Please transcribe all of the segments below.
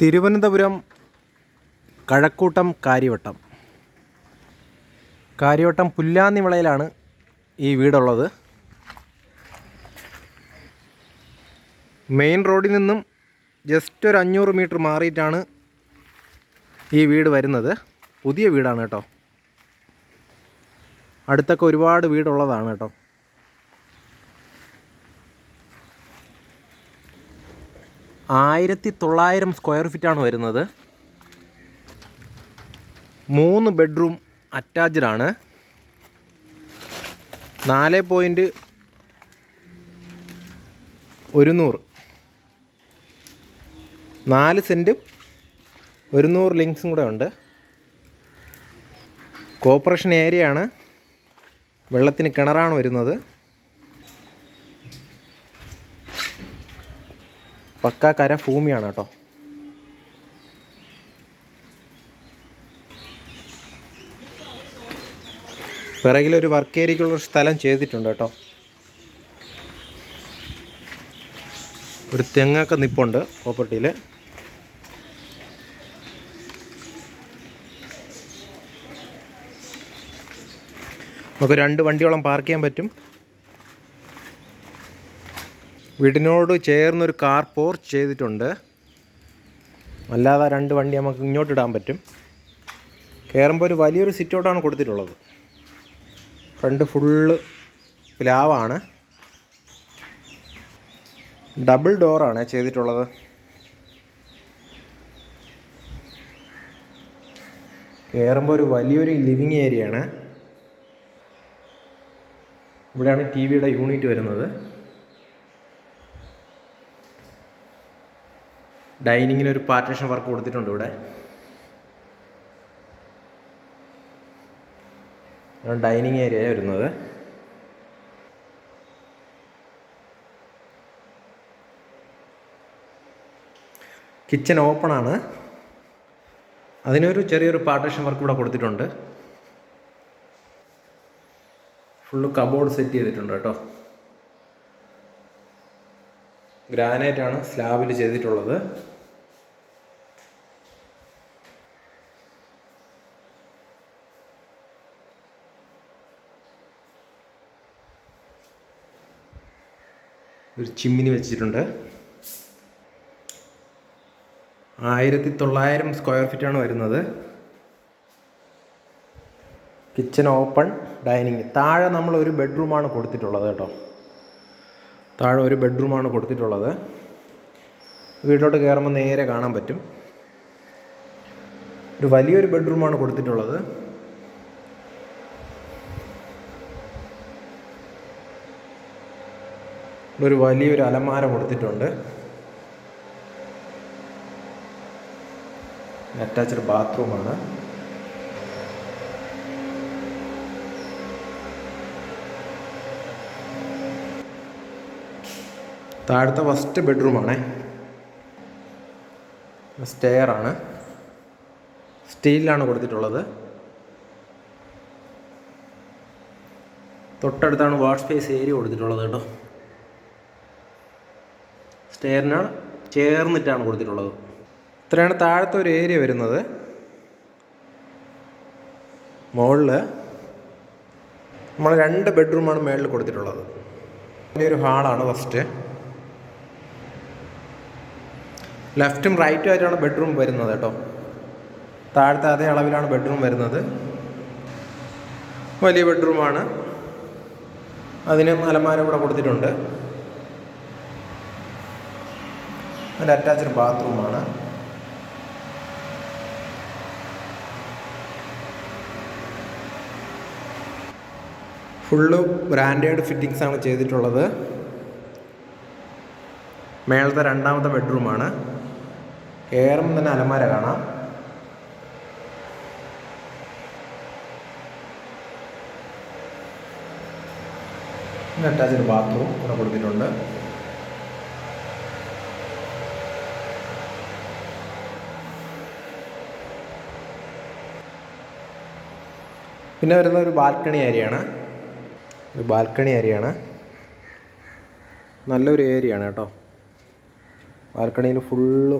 തിരുവനന്തപുരം കഴക്കൂട്ടം കാര്യവട്ടം. കാര്യവട്ടം പുല്ലാന്നിവിളയിലാണ് ഈ വീടുള്ളത്. മെയിൻ റോഡിൽ നിന്നും ജസ്റ്റ് ഒരു അഞ്ഞൂറ് മീറ്റർ മാറിയിട്ടാണ് ഈ വീട് വരുന്നത്. പുതിയ വീടാണ് കേട്ടോ. അടുത്തൊക്കെ ഒരുപാട് വീടുള്ളതാണ് കേട്ടോ. ആയിരത്തി തൊള്ളായിരം സ്ക്വയർ ഫീറ്റാണ് വരുന്നത്. മൂന്ന് ബെഡ്റൂം അറ്റാച്ച്ഡ് ആണ്. നാല് പോയിന്റ് ഒരുന്നൂറ്. നാല് സെന്റും ഒരുന്നൂറ് ലിങ്ക്സും കൂടെ ഉണ്ട്. കോപ്പറേഷൻ ഏരിയയാണ്. വെള്ളത്തിന് കിണറാണ് വരുന്നത്. പക്ക കര ഭൂമിയാണ് കേട്ടോ. പിറകിലൊരു വർക്ക് ഏരിയക്കുള്ള സ്ഥലം ചെയ്തിട്ടുണ്ട് കേട്ടോ. ഒരു തെങ്ങൊക്കെ നിപ്പുണ്ട് പ്രോപ്പർട്ടിയിൽ നമുക്ക് രണ്ട് വണ്ടിയോളം പാർക്ക് ചെയ്യാൻ പറ്റും. വീടിനോട് ചേർന്നൊരു കാർ പോർച്ച് ചെയ്തിട്ടുണ്ട്. അല്ലാതെ രണ്ട് വണ്ടി നമുക്ക് ഇങ്ങോട്ട് ഇടാൻ പറ്റും. കയറുമ്പോൾ ഒരു വലിയൊരു സിറ്റൗട്ടാണ് കൊടുത്തിട്ടുള്ളത്. ഫ്രണ്ട് ഫുള്ള് പ്ലാവാണ് ഡബിൾ ഡോറാണ് ചെയ്തിട്ടുള്ളത്. കയറുമ്പോൾ ഒരു വലിയൊരു ലിവിങ് ഏരിയയാണ് ഇവിടെയാണ് ടി വിയുടെ യൂണിറ്റ് വരുന്നത്. ഡൈനിങ്ങിന് ഒരു പാർട്ടീഷൻ വർക്ക് കൊടുത്തിട്ടുണ്ട് ഇവിടെ. ഡൈനിങ് ഏരിയ വരുന്നത്. കിച്ചൺ ഓപ്പൺ ആണ്. അതിനൊരു ചെറിയൊരു പാർട്ടീഷൻ വർക്ക് ഇവിടെ കൊടുത്തിട്ടുണ്ട്. ഫുള്ള് കബോർഡ് സെറ്റ് ചെയ്തിട്ടുണ്ട് കേട്ടോ. ഗ്രാനൈറ്റ് ആണ് സ്ലാബിൽ ചെയ്തിട്ടുള്ളത്. ഒരു ചിമ്മിനി വെച്ചിട്ടുണ്ട്. ആയിരത്തി തൊള്ളായിരം സ്ക്വയർ ഫീറ്റാണ് വരുന്നത്. Kitchen open dining. താഴെ നമ്മൾ ഒരു ബെഡ്റൂമാണ് കൊടുത്തിട്ടുള്ളത് കേട്ടോ. താഴെ ഒരു ബെഡ്റൂമാണ് കൊടുത്തിട്ടുള്ളത്. വീട്ടിലോട്ട് കയറുമ്പോൾ നേരെ കാണാൻ പറ്റും. ഒരു വലിയൊരു ബെഡ്റൂമാണ് കൊടുത്തിട്ടുള്ളത്. ഒരു വലിയൊരു അലമാര കൊടുത്തിട്ടുണ്ട്. അറ്റാച്ച്ഡ് ബാത്റൂമാണ് താഴത്തെ ഫസ്റ്റ് ബെഡ്റൂമാണേ സ്റ്റെയർ ആണ്. സ്റ്റീലിലാണ് കൊടുത്തിട്ടുള്ളത്. തൊട്ടടുത്താണ് വാഷ് സ്പേസ് ഏരിയ കൊടുത്തിട്ടുള്ളത് കേട്ടോ. സ്റ്റെയറിന് ചേർന്നിട്ടാണ് കൊടുത്തിട്ടുള്ളത്. ഇത്രയാണ് താഴത്തെ ഒരു ഏരിയ വരുന്നത്. മുകളിൽ നമ്മൾ രണ്ട് ബെഡ്റൂമാണ് മേളിൽ കൊടുത്തിട്ടുള്ളത്. വലിയൊരു ഹാളാണ് ഫസ്റ്റ് ലെഫ്റ്റും റൈറ്റും ആയിട്ടാണ് ബെഡ്റൂം വരുന്നത് കേട്ടോ. താഴത്തെ അതേ അളവിലാണ് ബെഡ്റൂം വരുന്നത്. വലിയ ബെഡ്റൂമാണ്. അതിന് അലമാര ഇവിടെ കൊടുത്തിട്ടുണ്ട്. അതിന്റെ അറ്റാച്ച്ഡ് ബാത്റൂമാണ്. ഫുള്ള് ബ്രാൻഡേഡ് ഫിറ്റിങ്സ് ആണ് ചെയ്തിട്ടുള്ളത്. മേളത്തെ രണ്ടാമത്തെ ബെഡ്റൂമാണ്. കയറുമ്പോൾ തന്നെ അലമാര കാണാം. പിന്നെ അറ്റാച്ച്ഡ് ബാത്റൂം ഇവിടെ കൊടുത്തിട്ടുണ്ട്. പിന്നെ വരുന്ന ഒരു ബാൽക്കണി ഏരിയയാണ് ഒരു ബാൽക്കണി ഏരിയയാണ് നല്ലൊരു ഏരിയയാണ് കേട്ടോ. ബാൽക്കണിയിൽ ഫുള്ള്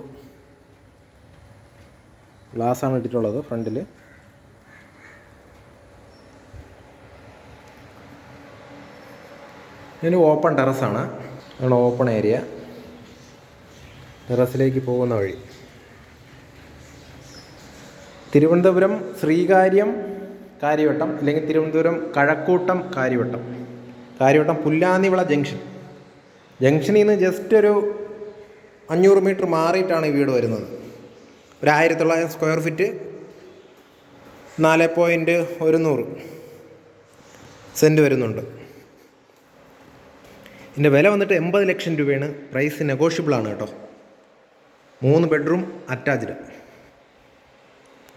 ഗ്ലാസ്സാണ് ഇട്ടിട്ടുള്ളത് ഫ്രണ്ടിൽ ഇതിന് ഓപ്പൺ ടെറസാണ് ആണ്. ഓപ്പൺ ഏരിയ ടെറസിലേക്ക് പോകുന്ന വഴി. തിരുവനന്തപുരം ശ്രീകാര്യം കാര്യവട്ടം അല്ലെങ്കിൽ തിരുവനന്തപുരം കഴക്കൂട്ടം കാര്യവട്ടം. കാര്യവട്ടം പുല്ലാന്നിവിള ജംഗ്ഷൻ. ജംഗ്ഷനിൽ നിന്ന് ജസ്റ്റ് ഒരു അഞ്ഞൂറ് മീറ്റർ മാറിയിട്ടാണ് ഈ വീട് വരുന്നത്. ഒരു ആയിരത്തി തൊള്ളായിരം സ്ക്വയർ ഫീറ്റ് നാല് പോയിന്റ് ഒരുന്നൂറ് സെന്റ് വരുന്നുണ്ട്. ഇതിന്റെ വില വന്നിട്ട് എൺപത് ലക്ഷം രൂപയാണ്. പ്രൈസ് നെഗോഷ്യബിളാണ് കേട്ടോ. മൂന്ന് ബെഡ്റൂം അറ്റാച്ച്ഡ്.